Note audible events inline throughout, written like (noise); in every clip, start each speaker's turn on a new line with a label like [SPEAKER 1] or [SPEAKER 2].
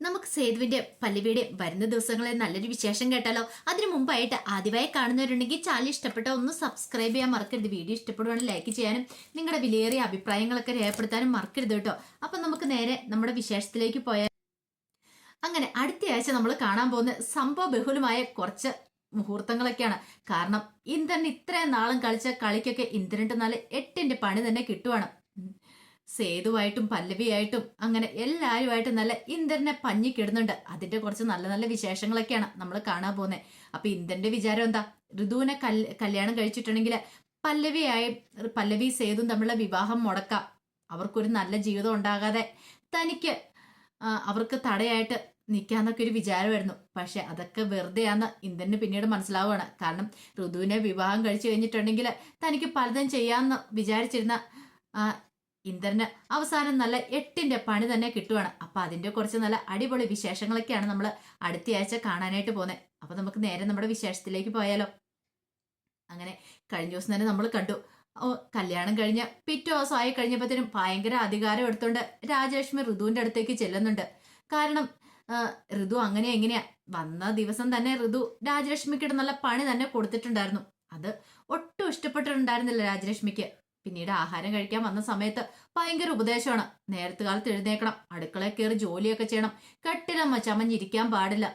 [SPEAKER 1] നമുക്ക് സേതുവിന്റെ പല്ലവിയുടെ വരുന്ന ദിവസങ്ങളിൽ നല്ലൊരു വിശേഷം കേട്ടാലോ? അതിനു മുമ്പായിട്ട് ആദ്യമായി കാണുന്നവരുണ്ടെങ്കിൽ ചാനൽ ഇഷ്ടപ്പെട്ട ഒന്ന് സബ്സ്ക്രൈബ് ചെയ്യാൻ മറക്കരുത്. വീഡിയോ ഇഷ്ടപ്പെടുവാണെങ്കിൽ ലൈക്ക് ചെയ്യാനും നിങ്ങളുടെ വിലയേറിയ അഭിപ്രായങ്ങളൊക്കെ രേഖപ്പെടുത്താനും മറക്കരുത് കേട്ടോ. അപ്പൊ നമുക്ക് നേരെ നമ്മുടെ വിശേഷത്തിലേക്ക് പോയാൽ അങ്ങനെ അടുത്തയാഴ്ച നമ്മൾ കാണാൻ പോകുന്ന സംഭവ ബഹുലമായ കുറച്ച് മുഹൂർത്തങ്ങളൊക്കെയാണ്. കാരണം ഇന്ദ്രൻ ഇത്രയും നാളും കളിച്ച കളിക്കൊക്കെ ഇന്ദ്രന്റെ നാല് എട്ടിന്റെ പണി തന്നെ കിട്ടുവാണ്. സേതുവായിട്ടും പല്ലവിയായിട്ടും അങ്ങനെ എല്ലാവരുമായിട്ടും നല്ല ഇന്ദ്രനെ പഞ്ഞിക്കിടുന്നുണ്ട് അതിന്റെ കുറച്ച് നല്ല നല്ല വിശേഷങ്ങളൊക്കെയാണ് നമ്മൾ കാണാൻ പോകുന്നത് അപ്പൊ ഇന്ദ്രന്റെ വിചാരം എന്താ? ഋതുവിനെ കൽ കല്യാണം കഴിച്ചിട്ടുണ്ടെങ്കിൽ പല്ലവിയായി പല്ലവി സേതും തമ്മിലുള്ള വിവാഹം മുടക്കാം. അവർക്കൊരു നല്ല ജീവിതം ഉണ്ടാകാതെ തനിക്ക് അവർക്ക് തടയായിട്ട് നിൽക്കാന്നൊക്കെ ഒരു വിചാരമായിരുന്നു. പക്ഷെ അതൊക്കെ വെറുതെയാന്ന് ഇന്ദ്രന് പിന്നീട് മനസ്സിലാവുകയാണ്. കാരണം ഋതുവിനെ വിവാഹം കഴിച്ചു കഴിഞ്ഞിട്ടുണ്ടെങ്കിൽ തനിക്ക് പലതും ചെയ്യാമെന്ന് വിചാരിച്ചിരുന്ന ഇന്ദ്രന് അവസാനം നല്ല എട്ടിന്റെ പണി തന്നെ കിട്ടുവാണ്. അപ്പൊ അതിന്റെ കുറച്ച് നല്ല അടിപൊളി വിശേഷങ്ങളൊക്കെയാണ് നമ്മൾ അടുത്ത ആഴ്ച കാണാനായിട്ട് പോകുന്നത് അപ്പൊ നമുക്ക് നേരെ നമ്മുടെ വിശേഷത്തിലേക്ക് പോയാലോ. അങ്ങനെ കഴിഞ്ഞ ദിവസം തന്നെ നമ്മൾ കണ്ടു. ഓ കല്യാണം കഴിഞ്ഞ പിറ്റേ ആയി കഴിഞ്ഞപ്പോഴത്തേനും ഭയങ്കര അധികാരം എടുത്തോണ്ട് രാജലക്ഷ്മി ഋതുവിന്റെ അടുത്തേക്ക് ചെല്ലുന്നുണ്ട്. കാരണം ഋതു അങ്ങനെ എങ്ങനെയാ? വന്ന ദിവസം തന്നെ ഋതു രാജലക്ഷ്മിക്ക് നല്ല പണി തന്നെ കൊടുത്തിട്ടുണ്ടായിരുന്നു. അത് ഒട്ടും ഇഷ്ടപ്പെട്ടിട്ടുണ്ടായിരുന്നില്ല രാജലക്ഷ്മിക്ക്. പിന്നീട് ആഹാരം കഴിക്കാൻ വന്ന സമയത്ത് ഭയങ്കര ഉപദേശമാണ്. നേരത്തെ കാലത്ത് എഴുന്നേക്കണം അടുക്കളയിൽ കയറി ജോലിയൊക്കെ ചെയ്യണം. കട്ടിലമ്മ ചമഞ്ഞിരിക്കാൻ പാടില്ല.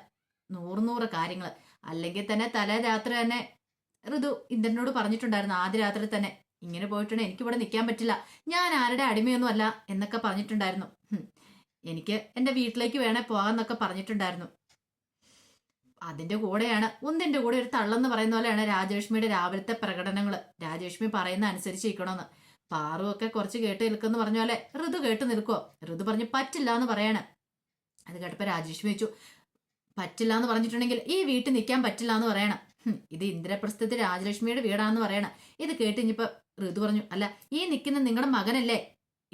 [SPEAKER 1] നൂറുനൂറ് നൂറ് കാര്യങ്ങൾ അല്ലെങ്കിൽ തന്നെ തലേ രാത്രി തന്നെ ഋതു ഇന്ദ്രനോട് പറഞ്ഞിട്ടുണ്ടായിരുന്നു ആദ്യ രാത്രി തന്നെ. ഇങ്ങനെ പോയിട്ടുണ്ടെങ്കിൽ എനിക്കിവിടെ നിൽക്കാൻ പറ്റില്ല. ഞാൻ ആരുടെ അടിമയൊന്നും അല്ല എന്നൊക്കെ പറഞ്ഞിട്ടുണ്ടായിരുന്നു. എനിക്ക് എന്റെ വീട്ടിലേക്ക് വേണേ പോകാന്നൊക്കെ പറഞ്ഞിട്ടുണ്ടായിരുന്നു. അതിന്റെ കൂടെയാണ് ഒന്നിന്റെ കൂടെ ഒരു തള്ളെന്ന് പറയുന്ന പോലെയാണ് രാജലക്ഷ്മിയുടെ രാവിലത്തെ പ്രകടനങ്ങൾ രാജലക്ഷ്മി പറയുന്ന അനുസരിച്ച് ഇരിക്കണമെന്ന് പാറു ഒക്കെ കുറച്ച് കേട്ട് നിൽക്കുമെന്ന് പറഞ്ഞ പോലെ ഋതു കേട്ട് നിൽക്കോ ഋതു പറഞ്ഞ് പറ്റില്ല എന്ന് പറയാണ്. അത് കേട്ടപ്പോ രാജലക്ഷ്മി വെച്ചു പറ്റില്ല എന്ന് പറഞ്ഞിട്ടുണ്ടെങ്കിൽ ഈ വീട്ടിൽ നിൽക്കാൻ പറ്റില്ല എന്ന് പറയണം ഇത് ഇന്ദ്രപ്രസ്ഥത്തിൽ രാജലക്ഷ്മിയുടെ വീടാണെന്ന് പറയണം. ഇത് കേട്ട് ഇനിയിപ്പോ ഋതു പറഞ്ഞു അല്ല ഈ നിൽക്കുന്ന നിങ്ങളുടെ മകനല്ലേ?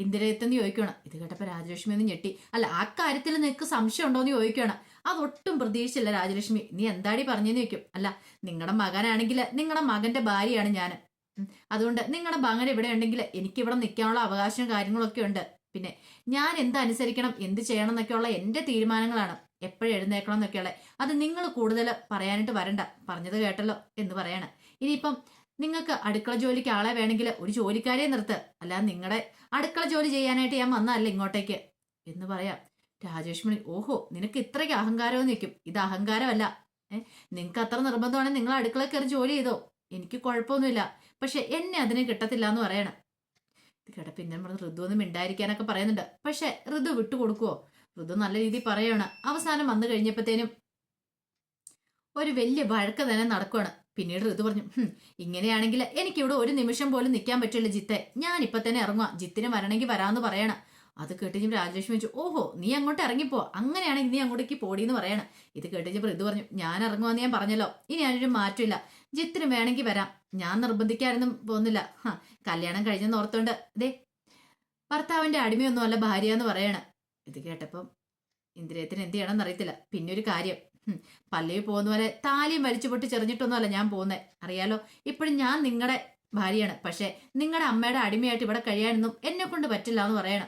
[SPEAKER 1] ഇന്ദിരയത്തെന്ന് ചോദിക്കണം ഇത് കേട്ടപ്പോ രാജലക്ഷ്മി ഒന്ന് ഞെട്ടി. അല്ല ആ കാര്യത്തിൽ നിനക്ക് സംശയം ഉണ്ടോന്ന് ചോദിക്കണം അതൊട്ടും പ്രതീക്ഷിച്ചില്ല രാജലക്ഷ്മി. നീ എന്താടി പറഞ്ഞെന്ന് ചോദിക്കും. അല്ല നിങ്ങളുടെ മകനാണെങ്കിൽ നിങ്ങളുടെ മകന്റെ ഭാര്യയാണ് ഞാൻ അതുകൊണ്ട് നിങ്ങളുടെ മകൻ ഇവിടെ ഉണ്ടെങ്കിൽ എനിക്ക് ഇവിടെ നിൽക്കാനുള്ള അവകാശവും കാര്യങ്ങളൊക്കെ ഉണ്ട്. പിന്നെ ഞാൻ എന്ത് അനുസരിക്കണം എന്ത് ചെയ്യണം എന്നൊക്കെയുള്ള എന്റെ തീരുമാനങ്ങളാണ്. എപ്പോഴും എഴുന്നേക്കണം എന്നൊക്കെയുള്ള. അത് നിങ്ങൾ കൂടുതൽ പറയാനായിട്ട് വരണ്ട. പറഞ്ഞത് കേട്ടല്ലോ എന്ന് പറയാണ്. ഇനിയിപ്പം നിങ്ങൾക്ക് അടുക്കള ജോലിക്ക് ആളെ വേണമെങ്കിൽ ഒരു ജോലിക്കാരെ നിർത്ത്. അല്ലാതെ നിങ്ങളുടെ അടുക്കള ജോലി ചെയ്യാനായിട്ട് ഞാൻ വന്നതല്ല ഇങ്ങോട്ടേക്ക്. എന്ന് പറയാം. രാജേഷ്മണി ഓഹോ നിനക്ക് ഇത്രയ്ക്ക് അഹങ്കാരവും നിൽക്കും. ഇത് അഹങ്കാരമല്ല. ഏഹ് നിങ്ങൾക്ക് അത്ര നിർബന്ധമാണെങ്കിൽ നിങ്ങൾ അടുക്കള കയറി ജോലി ചെയ്തോ? എനിക്ക് കുഴപ്പമൊന്നുമില്ല. പക്ഷെ എന്നെ അതിന് കിട്ടത്തില്ല എന്ന് പറയണം. കേട്ട പിന്നെ നമ്മൾ ഋതു ഒന്നും മിണ്ടായിരിക്കാനൊക്കെ പറയുന്നുണ്ട്. പക്ഷെ ഋതു വിട്ടുകൊടുക്കുവോ ഋതു നല്ല രീതിയിൽ പറയാണ്. അവസാനം വന്നു കഴിഞ്ഞപ്പോഴത്തേനും ഒരു വലിയ വഴക്ക് തന്നെ നടക്കുവാണ്. പിന്നീട് ഋതു പറഞ്ഞു "ഹും, ഇങ്ങനെയാണെങ്കിൽ എനിക്കിവിടെ ഒരു നിമിഷം പോലും നിൽക്കാൻ പറ്റില്ല ജിത്തെ. ഞാൻ ഇപ്പൊ തന്നെ ഇറങ്ങുക ജിത്തിന് വരണമെങ്കിൽ വരാന്ന് പറയണം. അത് കേട്ടിഞ്ഞ് രാജലക്ഷ്മി വെച്ചു ഓഹോ നീ അങ്ങോട്ട് ഇറങ്ങിപ്പോ. അങ്ങനെയാണെങ്കിൽ നീ അങ്ങോട്ടേക്ക് പോടി എന്ന് പറയണം. ഇത് കേട്ടിഞ്ഞപ്പോൾ ഋതു പറഞ്ഞു ഞാൻ ഇറങ്ങുവാന്ന് ഞാൻ പറഞ്ഞല്ലോ. ഇനി ഞാനൊരു മാറ്റമില്ല. ജിത്തിന് വേണമെങ്കിൽ വരാം. ഞാൻ നിർബന്ധിക്കാനൊന്നും പോകുന്നില്ല. കല്യാണം കഴിഞ്ഞെന്ന് ഓർത്തോണ്ട് ദേ ഭർത്താവിന്റെ അടിമയൊന്നും അല്ല ഭാര്യ എന്ന് പറയണം. ഇത് കേട്ടപ്പം ഇന്ദ്രിയത്തിന് എന്ത് ചെയ്യണമെന്ന് അറിയത്തില്ല. പിന്നെ ഒരു കാര്യം പള്ളിയിൽ പോകുന്ന പോലെ താലിയും വലിച്ചു പൊട്ടി ചെറിഞ്ഞിട്ടൊന്നുമല്ല ഞാൻ പോകുന്നത് അറിയാലോ ഇപ്പോഴും ഞാൻ നിങ്ങളുടെ ഭാര്യയാണ്. പക്ഷേ നിങ്ങളുടെ അമ്മയുടെ അടിമയായിട്ട് ഇവിടെ കഴിയാനൊന്നും എന്നെ കൊണ്ട് പറ്റില്ല എന്ന് പറയണം.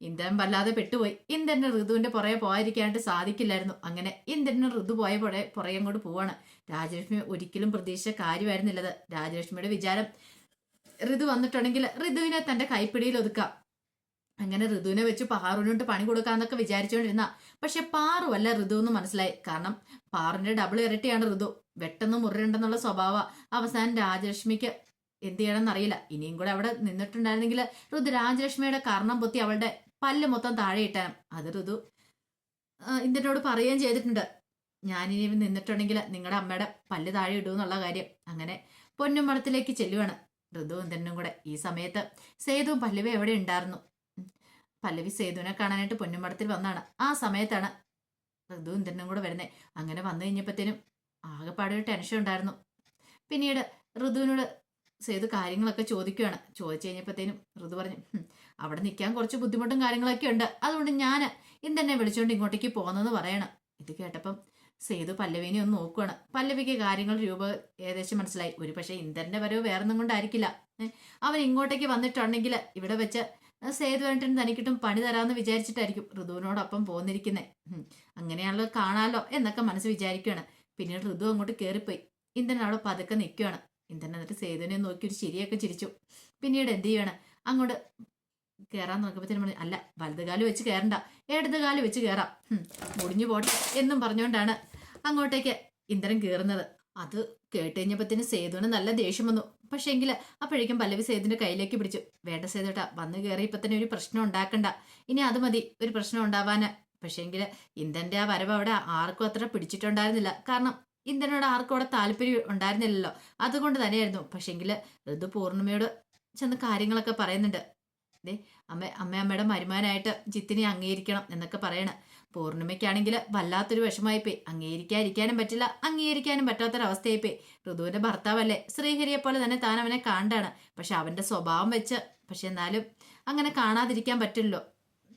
[SPEAKER 1] ഇന്ദ്രൻ വല്ലാതെ പെട്ടുപോയി. ഇന്ദ്രന് ഋതുവിന്റെ പുറകെ പോകാതിരിക്കാനായിട്ട് സാധിക്കില്ലായിരുന്നു. അങ്ങനെ ഇന്ദ്രന് ഋതു പോയ പുറകെ പുറകെ അങ്ങോട്ട് പോവാണ്. രാജലക്ഷ്മി ഒരിക്കലും പ്രതീക്ഷിച്ച കാര്യമായിരുന്നില്ലത്. രാജലക്ഷ്മിയുടെ വിചാരം ഋതു വന്നിട്ടുണ്ടെങ്കിൽ ഋതുവിനെ തന്റെ കൈപ്പിടിയിൽ ഒതുക്കാം. അങ്ങനെ ഋതുവിനെ വെച്ച് പാറുവിനോട്ട് പണി കൊടുക്കാന്നൊക്കെ വിചാരിച്ചുകൊണ്ടിരുന്ന പക്ഷെ പാറു അല്ല ഋതു എന്ന് മനസ്സിലായി. കാരണം പാറിന്റെ ഡബിൾ ഇരട്ടിയാണ് ഋതു. വെട്ടെന്ന് മുറിയുണ്ടെന്നുള്ള സ്വഭാവ അവസാനം രാജലക്ഷ്മിക്ക് എന്ത് ചെയ്യണമെന്ന് അറിയില്ല ഇനിയും കൂടെ അവിടെ നിന്നിട്ടുണ്ടായിരുന്നെങ്കിൽ ഋതു രാജലക്ഷ്മിയുടെ കർണം പൊത്തി അവളുടെ പല്ല് മൊത്തം താഴെ ഇട്ടാൻ അത് ഋതു ഇന്ദ്രനോട് പറയുകയും ചെയ്തിട്ടുണ്ട്. ഞാനിനി നിന്നിട്ടുണ്ടെങ്കിൽ നിങ്ങളുടെ അമ്മയുടെ പല്ല് താഴെ ഇടൂ എന്നുള്ള കാര്യം. അങ്ങനെ പൊന്നുമടത്തിലേക്ക് ചെല്ലുവാണ്. ഋതു ഇന്ദ്രനും കൂടെ ഈ സമയത്ത് സേതുവും പല്ലവി എവിടെ ഉണ്ടായിരുന്നു. പല്ലവി സേതുവിനെ കാണാനായിട്ട് പൊന്നുമടത്തിൽ വന്നാണ്. ആ സമയത്താണ് ഋതു ഇന്ദ്രനും കൂടെ വരുന്നത് അങ്ങനെ വന്നു കഴിഞ്ഞപ്പോഴത്തേനും ആകെപ്പാടെ ഒരു ടെൻഷൻ ഉണ്ടായിരുന്നു. പിന്നീട് ഋതുവിനോട് സേതു കാര്യങ്ങളൊക്കെ ചോദിക്കുകയാണ്. ചോദിച്ചു കഴിഞ്ഞപ്പോഴത്തേനും ഋതു പറഞ്ഞു അവിടെ നിൽക്കാൻ കുറച്ച് ബുദ്ധിമുട്ടും കാര്യങ്ങളൊക്കെ ഉണ്ട്. അതുകൊണ്ട് ഞാൻ ഇന്നെന്നെ വിളിച്ചുകൊണ്ട് ഇങ്ങോട്ടേക്ക് പോകുന്നതെന്ന് പറയണം. ഇത് കേട്ടപ്പം സേതു പല്ലവിനെ ഒന്ന് നോക്കുകയാണ് പല്ലവിക്ക് കാര്യങ്ങൾ രൂപ ഏകദേശം മനസ്സിലായി. ഒരു പക്ഷേ ഇന്ദ്രന്റെ വരവ് വേറൊന്നും കൊണ്ടായിരിക്കില്ല. അവൻ ഇങ്ങോട്ടേക്ക് വന്നിട്ടുണ്ടെങ്കിൽ ഇവിടെ വെച്ച് സേതുവേട്ടൻ തനിക്കിട്ടും പണി തരാമെന്ന് വിചാരിച്ചിട്ടായിരിക്കും ഋതുവിനോടൊപ്പം പോന്നിരിക്കുന്നത് അങ്ങനെയാണല്ലോ കാണാലോ എന്നൊക്കെ മനസ്സ് വിചാരിക്കുകയാണ് പിന്നീട് ഋതു അങ്ങോട്ട് കയറിപ്പോയി ഇന്ദ്രൻ അവിടെ പതുക്കെ നിൽക്കുകയാണ് ഇന്ദ്രൻ എന്നിട്ട് സേതുവിനെ നോക്കി ഒരു ചിരിയൊക്കെ ചിരിച്ചു. പിന്നീട് എന്ത് ചെയ്യാണ് അങ്ങോട്ട് കയറാൻ നോക്കുമ്പോഴത്തേനും അല്ല വലതുകാലം വെച്ച് കയറണ്ട ഇടതുകാലം വെച്ച് കയറാം മുടിഞ്ഞു പോട്ടെ എന്നും പറഞ്ഞുകൊണ്ടാണ് അങ്ങോട്ടേക്ക് ഇന്ദ്രൻ കയറുന്നത് അത് കേട്ട് കഴിഞ്ഞപ്പത്തിന് സേതുവിന് നല്ല ദേഷ്യം വന്നു. പക്ഷേ എങ്കിൽ അപ്പോഴേക്കും പല്ലവി സേതുവിന്റെ കയ്യിലേക്ക് പിടിച്ചു. വേണ്ട സേതുട്ടാ വന്ന് കയറി ഇപ്പൊ തന്നെ ഒരു പ്രശ്നം ഉണ്ടാക്കണ്ട. ഇനി അത് മതി ഒരു പ്രശ്നം ഉണ്ടാവാന്. പക്ഷേങ്കിൽ ഇന്ദന്റെ ആ വരവ് അവിടെ ആർക്കും അത്ര പിടിച്ചിട്ടുണ്ടായിരുന്നില്ല. കാരണം ഇന്ദനോട് ആർക്കും അവിടെ താല്പര്യം ഉണ്ടായിരുന്നില്ലല്ലോ. അതുകൊണ്ട് തന്നെയായിരുന്നു. പക്ഷേങ്കിൽ ഋതു പൂർണിമയോട് ചെന്ന് കാര്യങ്ങളൊക്കെ പറയുന്നുണ്ട്. ദേ അമ്മ അമ്മയമ്മയുടെ മരുമാനായിട്ട് ജിത്തിനെ അംഗീകരിക്കണം എന്നൊക്കെ പറയണം. പൂർണിമയ്ക്കാണെങ്കിൽ വല്ലാത്തൊരു വിഷമായിപ്പോയി. അംഗീകരിക്കാതിരിക്കാനും പറ്റില്ല അംഗീകരിക്കാനും പറ്റാത്തൊരവസ്ഥയായിപ്പോയി. ഋതുവിന്റെ ഭർത്താവല്ലേ ശ്രീഹരിയെ പോലെ തന്നെ താൻ അവനെ കാണ്ടാണ്. പക്ഷെ അവന്റെ സ്വഭാവം വെച്ച് പക്ഷെ എന്നാലും അങ്ങനെ കാണാതിരിക്കാൻ പറ്റില്ലല്ലോ.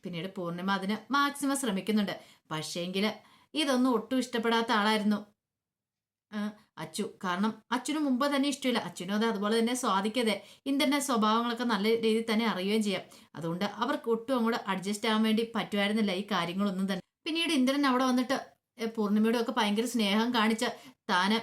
[SPEAKER 1] പിന്നീട് പൂർണിമ അതിന് മാക്സിമം ശ്രമിക്കുന്നുണ്ട്. പക്ഷേങ്കിൽ ഇതൊന്നും ഒട്ടും ഇഷ്ടപ്പെടാത്ത ആളായിരുന്നു. അച്ചു. കാരണം അച്ഛനും മുമ്പ് തന്നെ ഇഷ്ടമില്ല. അച്ഛനും അത് അതുപോലെ തന്നെ സ്വാധിക്കതെ. ഇന്ദ്രന്റെ സ്വഭാവങ്ങളൊക്കെ നല്ല രീതിയിൽ തന്നെ അറിയുകയും ചെയ്യാം. അതുകൊണ്ട് അവർക്ക് ഒട്ടും അങ്ങോട്ട് അഡ്ജസ്റ്റ് ആവാൻ വേണ്ടി പറ്റുമായിരുന്നില്ല ഈ കാര്യങ്ങളൊന്നും തന്നെ. പിന്നീട് ഇന്ദ്രൻ അവിടെ വന്നിട്ട് പൂർണിമയുടെ ഒക്കെ ഭയങ്കര സ്നേഹം കാണിച്ച താന്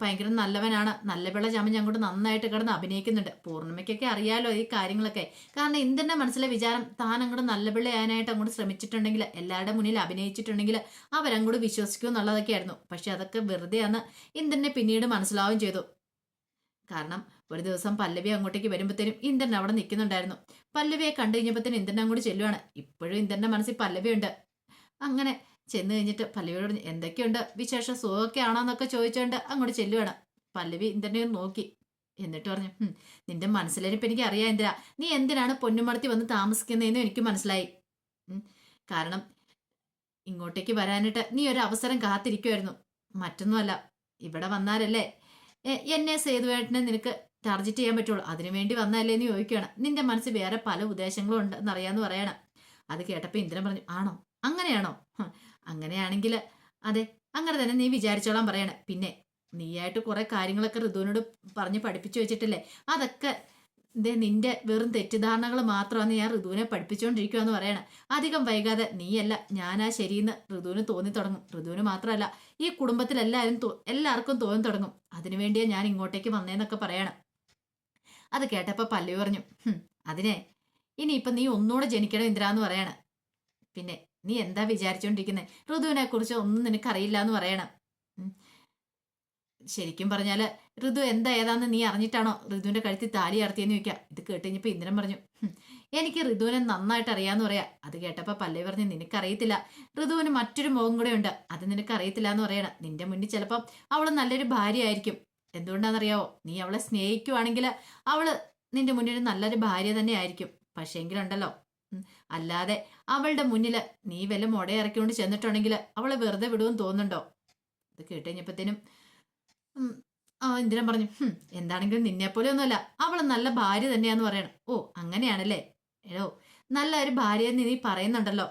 [SPEAKER 1] ഭയങ്കര നല്ലവനാണ്. നല്ല പിള്ള ചമഞ്ഞ് അങ്ങോട്ട് നന്നായിട്ട് കിടന്ന് അഭിനയിക്കുന്നുണ്ട്. പൂർണിമയ്ക്കൊക്കെ അറിയാലോ ഈ കാര്യങ്ങളൊക്കെ. കാരണം ഇന്ദ്രന്റെ മനസ്സിലെ വിചാരം താൻ അങ്ങോട്ട് നല്ല പിള്ളയാനായിട്ട് അങ്ങോട്ട് ശ്രമിച്ചിട്ടുണ്ടെങ്കിൽ എല്ലാവരുടെ മുന്നിൽ അഭിനയിച്ചിട്ടുണ്ടെങ്കിൽ അവരങ്ങോട്ട് വിശ്വസിക്കും എന്നുള്ളതൊക്കെയായിരുന്നു പക്ഷെ അതൊക്കെ വെറുതെയാണ് ഇന്ദ്രനെ പിന്നീട് മനസ്സിലാവുകയും ചെയ്തു. കാരണം ഒരു ദിവസം പല്ലവി അങ്ങോട്ടേക്ക് വരുമ്പോഴത്തേനും ഇന്ദ്രൻ അവിടെ നിൽക്കുന്നുണ്ടായിരുന്നു. പല്ലവിയെ കണ്ടു കഴിഞ്ഞപ്പോഴത്തേനും ഇന്ദ്രൻ അങ്ങോട്ട് ചെല്ലുവാണ്. ഇപ്പോഴും ഇന്ദ്രന്റെ മനസ്സിൽ പല്ലവിയുണ്ട്. അങ്ങനെ ചെന്ന് കഴിഞ്ഞിട്ട് പല്ലവിയോട് എന്തൊക്കെയുണ്ട്? വിശേഷം സുഖമൊക്കെ ആണോ എന്നൊക്കെ ചോദിച്ചുകൊണ്ട് അങ്ങോട്ട് ചെല്ലുവാണ്. പല്ലവി ഇന്ദ്രനെ നോക്കി. എന്നിട്ട് പറഞ്ഞു നിന്റെ മനസ്സിലിരിപ്പ് എനിക്ക് അറിയാം ഇന്ദ്ര. നീ എന്തിനാണ് പൊന്നുമടത്തി വന്ന് താമസിക്കുന്നതെന്ന് എനിക്ക് മനസ്സിലായി. കാരണം ഇങ്ങോട്ടേക്ക് വരാനായിട്ട് നീ ഒരു അവസരം കാത്തിരിക്കുമായിരുന്നു മറ്റൊന്നുമല്ല ഇവിടെ വന്നാലല്ലേ എന്നെ സേതുവേട്ടനെ നിനക്ക് ടാർജറ്റ് ചെയ്യാൻ പറ്റുള്ളൂ. അതിനു വേണ്ടി വന്നല്ലേ എന്ന് ചോദിക്കുകയാണ് നിന്റെ മനസ്സിൽ വേറെ പല ഉദ്ദേശങ്ങളും ഉണ്ടെന്ന് അറിയാന്ന് പറയണം. അത് കേട്ടപ്പോൾ ഇന്ദ്രൻ പറഞ്ഞു ആണോ? അങ്ങനെയാണോ? അങ്ങനെയാണെങ്കിൽ അതെ അങ്ങനെ തന്നെ നീ വിചാരിച്ചോളാൻ പറയണേ. പിന്നെ നീയായിട്ട് കുറെ കാര്യങ്ങളൊക്കെ ഋതുവിനോട് പറഞ്ഞ് പഠിപ്പിച്ചു വെച്ചിട്ടില്ലേ? അതൊക്കെ ദേ നിന്റെ വെറും തെറ്റിദ്ധാരണകൾ മാത്രമാണ് ഞാൻ ഋതുവിനെ പഠിപ്പിച്ചുകൊണ്ടിരിക്കുകയെന്ന് പറയണേ. അധികം വൈകാതെ നീയല്ല ഞാൻ ഞാനാ ശരിയെന്ന് ഋതുവിന് തോന്നി തുടങ്ങും ഋതുവിന് മാത്രമല്ല ഈ കുടുംബത്തിലെല്ലാവരും എല്ലാവർക്കും തോന്നി തുടങ്ങും. അതിനുവേണ്ടിയാ ഞാൻ ഇങ്ങോട്ടേക്ക് വന്നേന്നൊക്കെ പറയണം. അത് കേട്ടപ്പോൾ പല്ലവി പറഞ്ഞു അതിനെ. ഇനിയിപ്പം നീ ഒന്നുകൂടെ ജനിക്കണം ഇന്ദ്രാന്ന് പറയണം. പിന്നെ നീ എന്താ വിചാരിച്ചോണ്ടിരിക്കുന്നത് ഋതുവിനെ കുറിച്ച് ഒന്നും നിനക്കറിയില്ല എന്ന് പറയണം ശരിക്കും പറഞ്ഞാൽ ഋതു എന്താ ഏതാന്ന് നീ അറിഞ്ഞിട്ടാണോ ഋതുവിന്റെ കഴുത്തി താലി അർത്തിയെന്ന് ചോദിക്കുക ഇത് കേട്ട് കഴിഞ്ഞപ്പോ ഇന്ദ്രൻ പറഞ്ഞു എനിക്ക് ഋതുവിനെ നന്നായിട്ട് അറിയാന്ന് പറയാ. അത് കേട്ടപ്പോ പല്ലവി പറഞ്ഞു നിനക്കറിയത്തില്ല ഋതുവിന് മറ്റൊരു മുഖം കൂടെ ഉണ്ട്. അത് നിനക്ക് അറിയത്തില്ല എന്ന് പറയണം. നിന്റെ മുന്നിൽ ചിലപ്പോൾ അവൾ നല്ലൊരു ഭാര്യ ആയിരിക്കും എന്തുകൊണ്ടാണെന്നറിയാവോ നീ അവളെ സ്നേഹിക്കുവാണെങ്കിൽ അവൾ നിന്റെ മുന്നിൽ നല്ലൊരു ഭാര്യ തന്നെ ആയിരിക്കും. പക്ഷേങ്കിലുണ്ടല്ലോ അല്ലാതെ അവളുടെ മുന്നിൽ നീ വല്ല മുട ഇറക്കിക്കൊണ്ട് ചെന്നിട്ടുണ്ടെങ്കിൽ അവളെ വെറുതെ വിടുമെന്ന് തോന്നുന്നുണ്ടോ? ഇത് കേട്ടുകഴിഞ്ഞപ്പോഴത്തേനും ആ ഇന്ദ്രൻ പറഞ്ഞു "ഹും, എന്താണെങ്കിലും നിന്നെ പോലെ ഒന്നുമല്ല. അവൾ നല്ല ഭാര്യ തന്നെയാന്ന് പറയണം. ഓ അങ്ങനെയാണല്ലേ? ഏടോ നല്ല ഒരു ഭാര്യ എന്ന് നീ പറയുന്നുണ്ടല്ലോ.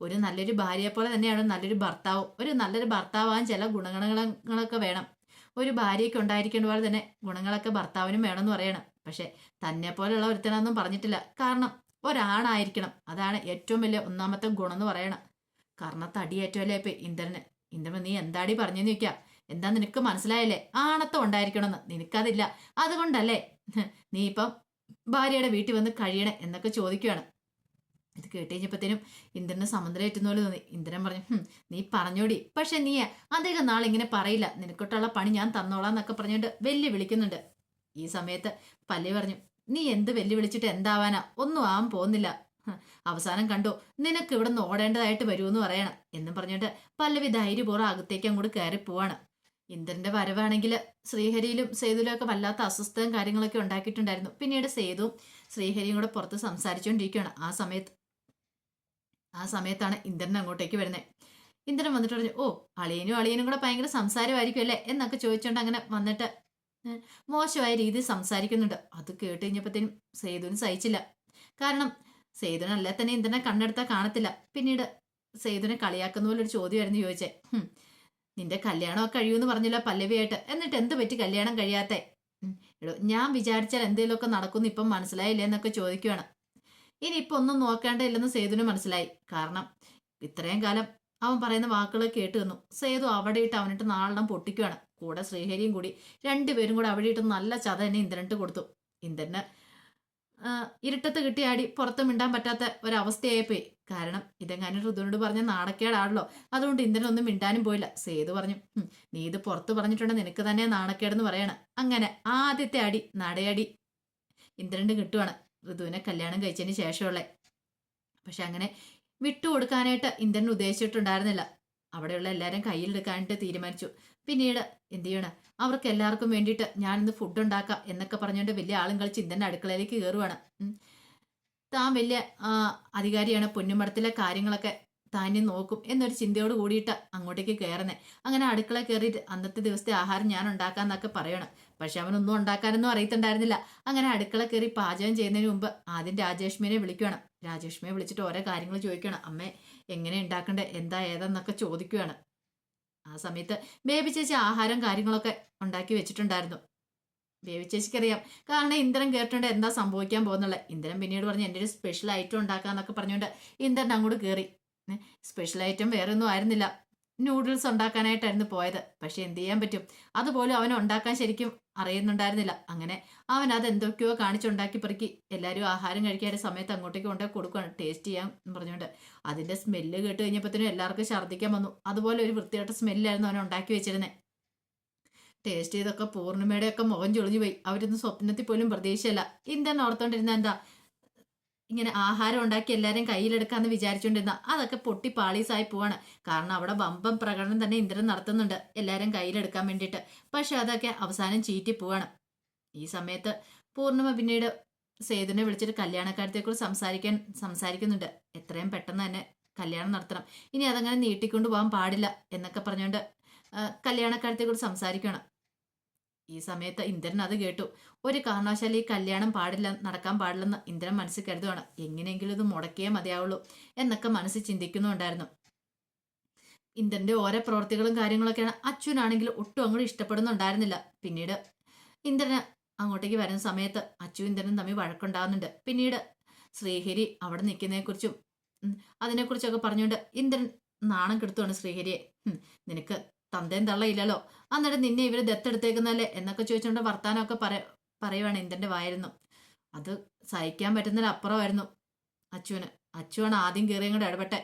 [SPEAKER 1] ഒരു നല്ലൊരു ഭാര്യയെ പോലെ തന്നെയാണ് നല്ലൊരു ഭർത്താവും. ഒരു നല്ലൊരു ഭർത്താവാൻ ചില ഗുണഗണങ്ങളൊക്കെ വേണം. ഒരു ഭാര്യയ്ക്ക് ഉണ്ടായിരിക്കേണ്ട പോലെ തന്നെ ഗുണങ്ങളൊക്കെ ഭർത്താവിനും വേണമെന്ന് പറയണം. പക്ഷെ തന്നെ പോലെയുള്ള ഒരുത്തനൊന്നും പറഞ്ഞിട്ടില്ല. കാരണം ഒരാണായിരിക്കണം. അതാണ് ഏറ്റവും വലിയ ഒന്നാമത്തെ ഗുണം എന്ന് പറയണം. കാരണം തടിയേറ്റമല്ലേ ഇപ്പൊ ഇന്ദ്രന്? ഇന്ദ്രൻ നീ എന്താടി പറഞ്ഞെന്ന് ചോദിക്കാം? എന്താ നിനക്ക് മനസ്സിലായല്ലേ? ആണത്തം ഉണ്ടായിരിക്കണമെന്ന്. നിനക്കതില്ല. അതുകൊണ്ടല്ലേ (laughs) നീ ഇപ്പം ഭാര്യയുടെ വീട്ടിൽ വന്ന് കഴിയണേ എന്നൊക്കെ ചോദിക്കുകയാണ് ഇത് കേട്ട് കഴിഞ്ഞപ്പോഴത്തേനും ഇന്ദ്രന് സമുദ്രയേറ്റുന്ന പോലെ തോന്നി. ഇന്ദ്രൻ പറഞ്ഞു നീ പറഞ്ഞോടി. പക്ഷെ നീ അധികം നാളെ ഇങ്ങനെ പറയില്ല. നിനക്കൊട്ടുള്ള പണി ഞാൻ തന്നോളാം എന്നൊക്കെ പറഞ്ഞുകൊണ്ട് വെല്ലു വിളിക്കുന്നുണ്ട് ഈ സമയത്ത് പല്ലി പറഞ്ഞു നീ എന്ത് വെല്ലുവിളിച്ചിട്ട് എന്താവാനാ? ഒന്നും ആവാൻ പോകുന്നില്ല. അവസാനം കണ്ടു നിനക്ക് ഇവിടെ നിന്ന് ഓടേണ്ടതായിട്ട് വരുമെന്ന് പറയണം. എന്നും പറഞ്ഞിട്ട് പല്ലവി ധൈര്യപൂർവം അകത്തേക്ക് അങ്ങോട്ട് കയറി പോവാണ്. ഇന്ദ്രന്റെ വരവാണെങ്കിൽ ശ്രീഹരിയിലും സേതുലും ഒക്കെ വല്ലാത്ത അസ്വസ്ഥതയും കാര്യങ്ങളൊക്കെ ഉണ്ടാക്കിയിട്ടുണ്ടായിരുന്നു. പിന്നീട് സേതുവും ശ്രീഹരിയും കൂടെ പുറത്ത് സംസാരിച്ചുകൊണ്ടിരിക്കുകയാണ്. ആ സമയത്ത് ആ സമയത്താണ് ഇന്ദ്രൻ അങ്ങോട്ടേക്ക് വരുന്നത് ഇന്ദ്രൻ വന്നിട്ട് പറഞ്ഞു ഓ അളിയനും അളിയനും കൂടെ ഭയങ്കര സംസാരമായിരിക്കും അല്ലേ എന്നൊക്കെ ചോദിച്ചുകൊണ്ട് അങ്ങനെ വന്നിട്ട് മോശമായ രീതിയിൽ സംസാരിക്കുന്നുണ്ട്. അത് കേട്ട് കഴിഞ്ഞപ്പോഴത്തേനും സേതുവിന് സഹിച്ചില്ല. കാരണം സേതുവിന് അല്ല തന്നെ ഇന്ദ്രനെ കണ്ണെടുത്താൽ കാണത്തില്ല. പിന്നീട് സേതുവിനെ കളിയാക്കുന്ന പോലെ ഒരു ചോദ്യമായിരുന്നു ചോദിച്ചേ. "ഹും, നിന്റെ കല്യാണമൊക്കെ കഴിയുമെന്ന് പറഞ്ഞല്ലോ പല്ലവിയായിട്ട്. എന്നിട്ട് എന്ത് പറ്റി കല്യാണം കഴിയാത്ത? എടോ ഞാൻ വിചാരിച്ചാൽ എന്തെങ്കിലുമൊക്കെ നടക്കുന്നു ഇപ്പം മനസ്സിലായില്ല എന്നൊക്കെ ചോദിക്കുവാണ്. ഇപ്പൊ ഒന്നും നോക്കേണ്ടതില്ലെന്ന് സേതുവിന് മനസ്സിലായി. കാരണം ഇത്രയും കാലം അവൻ പറയുന്ന വാക്കുകൾ കേട്ട് നിന്നു സേതു അവിടെ ഇട്ട് അവനിട്ട് നാളെണ്ണം പൊട്ടിക്കുകയാണ് കൂടെ ശ്രീഹരിയും കൂടി. രണ്ടുപേരും കൂടെ അവിടെ ഇട്ട് നല്ല ചത തന്നെ ഇന്ദ്രനിട്ട് കൊടുത്തു. ഇന്ദ്രന് ഇരുട്ടത്ത് കിട്ടിയാടി പുറത്ത് മിണ്ടാൻ പറ്റാത്ത ഒരവസ്ഥയായിപ്പോയി. കാരണം ഇതെങ്ങാനും ഋതുവിനോട് പറഞ്ഞ നാണക്കേടാണല്ലോ. അതുകൊണ്ട് ഇന്ദ്രനൊന്നും മിണ്ടാനും പോയില്ല. സേതു പറഞ്ഞു നീ ഇത് പുറത്ത് പറഞ്ഞിട്ടുണ്ടെങ്കിൽ നിനക്ക് തന്നെ നാണക്കേടെന്ന് പറയണം. അങ്ങനെ ആദ്യത്തെ അടി നടയടി ഇന്ദ്രന്റെ കിട്ടുവാണ്. ഋതുവിനെ കല്യാണം കഴിച്ചതിന് ശേഷമുള്ള. പക്ഷെ അങ്ങനെ വിട്ടുകൊടുക്കാനായിട്ട് ഇന്ദ്രൻ ഉദ്ദേശിച്ചിട്ടുണ്ടായിരുന്നില്ല. അവിടെയുള്ള എല്ലാവരും കയ്യിലെടുക്കാനായിട്ട് തീരുമാനിച്ചു. പിന്നീട് എന്ത് ചെയ്യണം? അവർക്ക് എല്ലാവർക്കും വേണ്ടിയിട്ട് ഞാൻ ഇന്ന് ഫുഡ് ഉണ്ടാക്കാം എന്നൊക്കെ പറഞ്ഞുകൊണ്ട് വലിയ ആളും കളിച്ച് ഇന്ദ്രന്റെ അടുക്കളയിലേക്ക് കയറുവാണ്. താൻ വലിയ അധികാരിയാണ്. പൊന്നുമടത്തിലെ കാര്യങ്ങളൊക്കെ താനും നോക്കും എന്നൊരു ചിന്തയോട് കൂടിയിട്ട് അങ്ങോട്ടേക്ക് കയറുന്നേ അങ്ങനെ അടുക്കള കയറിയിട്ട് അന്നത്തെ ദിവസത്തെ ആഹാരം ഞാൻ ഉണ്ടാക്കാന്നൊക്കെ പറയണം. പക്ഷെ അവനൊന്നും ഉണ്ടാക്കാനൊന്നും അറിയത്തുണ്ടായിരുന്നില്ല. അങ്ങനെ അടുക്കള കയറി പാചകം ചെയ്യുന്നതിന് മുമ്പ് ആദ്യം രാജേഷ്മിനെ വിളിക്കുകയാണ് രാജേഷ്മിയെ വിളിച്ചിട്ട് ഓരോ കാര്യങ്ങൾ ചോദിക്കുവാണ്. അമ്മ എങ്ങനെ ഉണ്ടാക്കണ്ടേ? എന്താ ഏതെന്നൊക്കെ ചോദിക്കുകയാണ് ആ സമയത്ത് ബേബി ചേച്ചി ആഹാരം കാര്യങ്ങളൊക്കെ ഉണ്ടാക്കി വെച്ചിട്ടുണ്ടായിരുന്നു. ബേബി ചേച്ചിക്കറിയാം കാരണം ഇന്ദ്രൻ കേട്ടിട്ടുണ്ട് എന്താ സംഭവിക്കാൻ പോകുന്നുള്ളത്? ഇന്ദ്രൻ പിന്നീട് പറഞ്ഞ് എന്റെ ഒരു സ്പെഷ്യൽ ഐറ്റം ഉണ്ടാക്കാന്നൊക്കെ പറഞ്ഞുകൊണ്ട് ഇന്ദ്രൻ അങ്ങോട്ട് കയറി സ്പെഷ്യൽ ഐറ്റം വേറെ ഒന്നും ആയിരുന്നില്ല. നൂഡിൽസ് ഉണ്ടാക്കാനായിട്ടായിരുന്നു പോയത്. പക്ഷെ എന്ത് ചെയ്യാൻ പറ്റും? അതുപോലും അവൻ ഉണ്ടാക്കാൻ ശരിക്കും അറിയുന്നുണ്ടായിരുന്നില്ല. അങ്ങനെ അവൻ അത് എന്തൊക്കെയോ കാണിച്ചുണ്ടാക്കി പെറുക്കി. എല്ലാവരും ആഹാരം കഴിക്കാൻ സമയത്ത് അങ്ങോട്ടേക്ക് കൊണ്ടുപോയി കൊടുക്കണം ടേസ്റ്റ് ചെയ്യാൻ പറഞ്ഞുകൊണ്ട്. അതിന്റെ സ്മെല്ല് കേട്ട് കഴിഞ്ഞപ്പോഴത്തേനും എല്ലാവർക്കും ഛർദ്ദിക്കാൻ വന്നു. അതുപോലെ ഒരു വൃത്തിയായിട്ട് സ്മെല്ലായിരുന്നു അവൻ ഉണ്ടാക്കി വെച്ചിരുന്നത് ടേസ്റ്റ് ചെയ്തൊക്കെ പൂർണിമയുടെയൊക്കെ മുഖം ചൊളിഞ്ഞു പോയി അവരൊന്നും സ്വപ്നത്തിൽ പോലും പ്രതീക്ഷയല്ല. ഇന്ത്യൻ ഓർത്തോണ്ടിരുന്ന എന്താ? ഇങ്ങനെ ആഹാരം ഉണ്ടാക്കി എല്ലാവരും കയ്യിലെടുക്കാന്ന് വിചാരിച്ചുകൊണ്ടിരുന്ന അതൊക്കെ പൊട്ടി പാളീസായി പോവാണ്. കാരണം അവിടെ വമ്പം പ്രകടനം തന്നെ ഇന്ദ്രൻ നടത്തുന്നുണ്ട് എല്ലാവരും കയ്യിലെടുക്കാൻ വേണ്ടിയിട്ട്. പക്ഷെ അതൊക്കെ അവസാനം ചീറ്റി പോവാണ്. ഈ സമയത്ത് പൂർണിമ പിന്നീട് സേതുവിനെ വിളിച്ചിട്ട് കല്യാണക്കാര്യത്തെക്കുറിച്ച് സംസാരിക്കാൻ സംസാരിക്കുന്നുണ്ട്. എത്രയും പെട്ടെന്ന് തന്നെ കല്യാണം നടത്തണം. ഇനി അതങ്ങനെ നീട്ടിക്കൊണ്ട് പോകാൻ പാടില്ല എന്നൊക്കെ പറഞ്ഞുകൊണ്ട് കല്യാണക്കാര്യത്തെക്കുറിച്ച് സംസാരിക്കണം ഈ സമയത്ത് ഇന്ദ്രൻ അത് കേട്ടു. ഒരു കാരണവശാലും ഈ കല്യാണം പാടില്ല നടക്കാൻ പാടില്ലെന്ന് ഇന്ദ്രൻ മനസ്സിൽ കരുതുകയാണ്. എങ്ങനെയെങ്കിലും ഇത് മുടക്കിയേ മതിയാവുള്ളൂ എന്നൊക്കെ മനസ്സിൽ ചിന്തിക്കുന്നുണ്ടായിരുന്നു. ഇന്ദ്രന്റെ ഓരോ പ്രവർത്തികളും കാര്യങ്ങളൊക്കെയാണ് അച്ഛനാണെങ്കിൽ ഒട്ടും അങ്ങോട്ട് ഇഷ്ടപ്പെടുന്നുണ്ടായിരുന്നില്ല. പിന്നീട് ഇന്ദ്രന് അങ്ങോട്ടേക്ക് വരുന്ന സമയത്ത് അച്ചു ഇന്ദ്രനും തമ്മിൽ വഴക്കുണ്ടാകുന്നുണ്ട്. പിന്നീട് ശ്രീഹരി അവിടെ നിൽക്കുന്നതിനെക്കുറിച്ചും അതിനെക്കുറിച്ചൊക്കെ പറഞ്ഞുകൊണ്ട് ഇന്ദ്രൻ നാണം കെടുത്തുവാണ് ശ്രീഹരിയെ. നിനക്ക് തന്തയും തള്ളയില്ലല്ലോ. എന്നിട്ട് നിന്നെ ഇവർ ദത്തെടുത്തേക്കുന്നല്ലേ എന്നൊക്കെ ചോദിച്ചുകൊണ്ട് വർത്താനമൊക്കെ പറ പറയുവാണ് ഇന്ദ്രന്റെ വായിരുന്നു അത് സഹിക്കാൻ പറ്റുന്നതിലപ്പുറമായിരുന്നു അച്ചുവിന്. അച്ചുവാണ് ആദ്യം കയറിയും കൂടെ ഇടപെട്ടെ.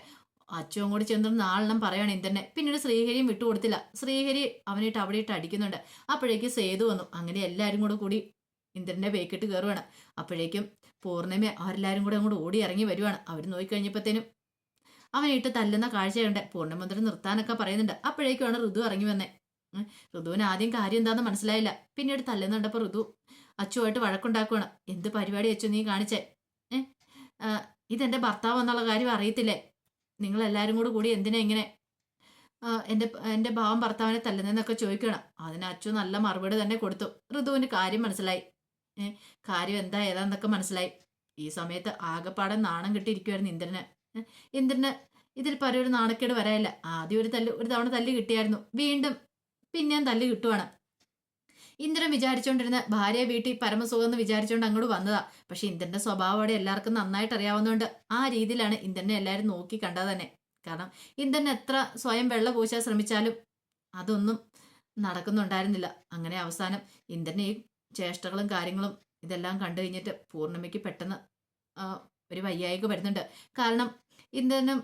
[SPEAKER 1] അച്ചുവും കൂടി ചെന്ന് നാളെണ്ണം പറയാണ് ഇന്ദ്രനെ പിന്നീട് ശ്രീഹരിയും വിട്ടുകൊടുത്തില്ല ശ്രീഹരി അവനിട്ട് അവിടെ ഇട്ട് അടിക്കുന്നുണ്ട്. അപ്പോഴേക്കും സേതു വന്നു. അങ്ങനെ എല്ലാവരും കൂടെ കൂടി ഇന്ദ്രന്റെ ബേക്കിട്ട് കയറുവാണ് അപ്പോഴേക്കും പൂർണിമ അവരെല്ലാവരും കൂടെ അങ്ങോട്ട് ഓടി ഇറങ്ങി വരുവാണ്. അവർ നോക്കിക്കഴിഞ്ഞപ്പോഴത്തേനും അവനിട്ട് തല്ലുന്ന കാഴ്ചയുണ്ട് പൂർണമന്ത്രി നിർത്താനൊക്കെ പറയുന്നുണ്ട്. അപ്പോഴേക്കുമാണ് ഋതു ഇറങ്ങി വന്നേ. ഋതുവിന് ആദ്യം കാര്യം എന്താന്ന് മനസ്സിലായില്ല. പിന്നീട് തല്ലുന്നുണ്ടപ്പോ ഋതു അച്ചുമായിട്ട് വഴക്കുണ്ടാക്കുവാണ്. എന്ത് പരിപാടി അച്ചു നീ കാണിച്ചേ? ഏഹ് ഇതെന്റെ ഭർത്താവ് എന്നുള്ള കാര്യം അറിയത്തില്ലേ? നിങ്ങൾ എല്ലാവരും കൂടെ കൂടി എന്തിനാ ഇങ്ങനെ എന്റെ എന്റെ ഭാവം ഭർത്താവിനെ തല്ലുന്നതെന്നൊക്കെ ചോദിക്കണം അതിന് അച്ചു നല്ല മറുപടി തന്നെ കൊടുത്തു. ഋതുവിന് കാര്യം മനസ്സിലായി. കാര്യം എന്താ ഏതാന്നൊക്കെ മനസ്സിലായി. ഈ സമയത്ത് ആകെപ്പാടെ നാണം കിട്ടിയിരിക്കുവായിരുന്നു ഇന്ദ്രന്. ഇന്ദ്രന് ഇതിൽ പല ഒരു നാണക്കേട് വരാനില്ല. ആദ്യം ഒരു തല്ല് ഒരു തവണ തല്ല് കിട്ടിയായിരുന്നു. വീണ്ടും പിന്നെയും തല്ല് കിട്ടുവാണ്. ഇന്ദ്രൻ വിചാരിച്ചുകൊണ്ടിരുന്ന ഭാര്യ വീട്ടിൽ പരമസുഖം എന്ന് വിചാരിച്ചുകൊണ്ട് അങ്ങോട്ട് വന്നതാ. പക്ഷെ ഇന്ദ്രന്റെ സ്വഭാവം അവിടെ എല്ലാവർക്കും നന്നായിട്ട് അറിയാവുന്നതുകൊണ്ട് ആ രീതിയിലാണ് ഇന്ദ്രനെ എല്ലാവരും നോക്കി കണ്ടത് തന്നെ. കാരണം ഇന്ദ്രൻ എത്ര സ്വയം വെള്ള പൂശാൻ ശ്രമിച്ചാലും അതൊന്നും നടക്കുന്നുണ്ടായിരുന്നില്ല. അങ്ങനെ അവസാനം ഇന്ദ്രനെ ഈ ചേഷ്ടകളും കാര്യങ്ങളും ഇതെല്ലാം കണ്ടു കഴിഞ്ഞിട്ട് പൂർണിമയ്ക്ക് പെട്ടെന്ന് ഒരു വയ്യായിക വരുന്നുണ്ട്. കാരണം ഇന്ദ്രനും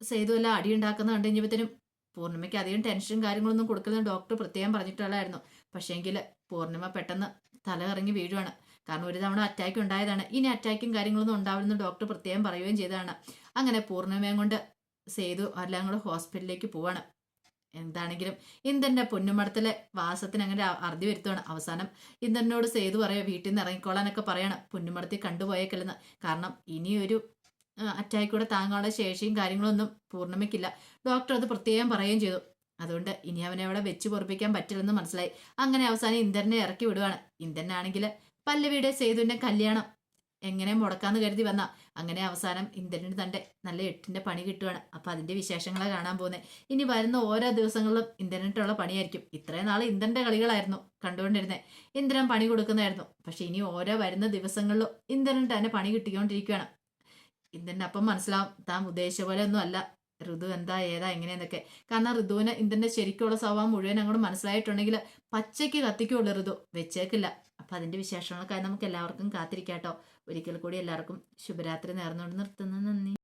[SPEAKER 1] സേതു എല്ലാം അടിയുണ്ടാക്കുന്ന കണ്ടു കഴിഞ്ഞപ്പോഴത്തേനും പൂർണിമയ്ക്ക് അധികം ടെൻഷനും കാര്യങ്ങളൊന്നും കൊടുക്കുന്ന ഡോക്ടർ പ്രത്യേകം പറഞ്ഞിട്ടുള്ളായിരുന്നു പക്ഷേങ്കിൽ പൂർണിമ പെട്ടെന്ന് തല ഇറങ്ങി വീഴുവാണ്. കാരണം ഒരു തവണ അറ്റാക്ക് ഉണ്ടായതാണ്. ഇനി അറ്റാക്കും കാര്യങ്ങളൊന്നും ഉണ്ടാവില്ലെന്ന് ഡോക്ടർ പ്രത്യേകം പറയുകയും ചെയ്തതാണ്. അങ്ങനെ പൂർണിമയും കൊണ്ട് സേതു എല്ലാം കൂടെ ഹോസ്പിറ്റലിലേക്ക് പോവാണ്. എന്താണെങ്കിലും ഇന്ദ്രന്റെ പൊന്നുമടത്തിലെ വാസത്തിന് അങ്ങനെ അറുതി വരുത്തുവാണ്. അവസാനം ഇന്ദ്രനോട് സേതു പറയാ വീട്ടിൽ നിന്ന് ഇറങ്ങിക്കോളാനൊക്കെ പറയാണ്. പൊന്നുമടത്തിൽ കണ്ടുപോയേക്കല്ലെന്ന്. കാരണം ഇനിയൊരു അറ്റാക്ക് കൂടെ താങ്ങാനുള്ള ശേഷിയും കാര്യങ്ങളൊന്നും പൂർണമിക്കില്ല. ഡോക്ടർ അത് പ്രത്യേകം പറയുകയും ചെയ്തു. അതുകൊണ്ട് ഇനി അവനെ അവിടെ വെച്ച് പൊറപ്പിക്കാൻ പറ്റില്ലെന്ന് മനസ്സിലായി. അങ്ങനെ അവസാനം ഇന്ദ്രനെ ഇറക്കി വിടുവാണ്. ഇന്ദ്രനാണെങ്കിൽ പല്ലവിയുടെ സേതുവിന്റെ കല്യാണം എങ്ങനെ മുടക്കാന്ന് കരുതി വന്ന. അങ്ങനെ അവസാനം ഇന്ദ്രന് തന്റെ നല്ല എട്ടിന്റെ പണി കിട്ടുവാണ്. അപ്പൊ അതിന്റെ വിശേഷങ്ങളെ കാണാൻ പോകുന്നത് ഇനി വരുന്ന ഓരോ ദിവസങ്ങളിലും ഇന്ദ്രനിട്ടുള്ള പണിയായിരിക്കും. ഇത്രയും നാൾ ഇന്ദ്രന്റെ കളികളായിരുന്നു കണ്ടുകൊണ്ടിരുന്നത് ഇന്ദ്രൻ പണി കൊടുക്കുന്നതായിരുന്നു. പക്ഷെ ഇനി ഓരോ വരുന്ന ദിവസങ്ങളിലും ഇന്ദ്രനിട്ട് തന്നെ പണി കിട്ടിക്കൊണ്ടിരിക്കുകയാണ്. ഇന്ദന്റെ അപ്പം മനസ്സിലാവും താൻ ഉദ്ദേശിച്ച പോലെ ഒന്നും അല്ല. ഋതു എന്താ ഏതാ എങ്ങനെയെന്നൊക്കെ. കാരണം ഋതുവിന് ഇന്ദ്രന്റെ ശരിക്കുള്ള സ്വഭാവം മുഴുവൻ അങ്ങോട്ട് മനസ്സിലായിട്ടുണ്ടെങ്കിൽ പച്ചയ്ക്ക് കത്തിക്കുള്ളൂ ഋതു. വെച്ചേക്കില്ല. അപ്പൊ അതിന്റെ വിശേഷങ്ങളൊക്കെ നമുക്ക് എല്ലാവർക്കും കാത്തിരിക്കാട്ടോ ഒരിക്കൽ കൂടി എല്ലാവർക്കും ശുഭരാത്രി നേർന്നുകൊണ്ട് നിർത്തുന്നു. നന്ദി.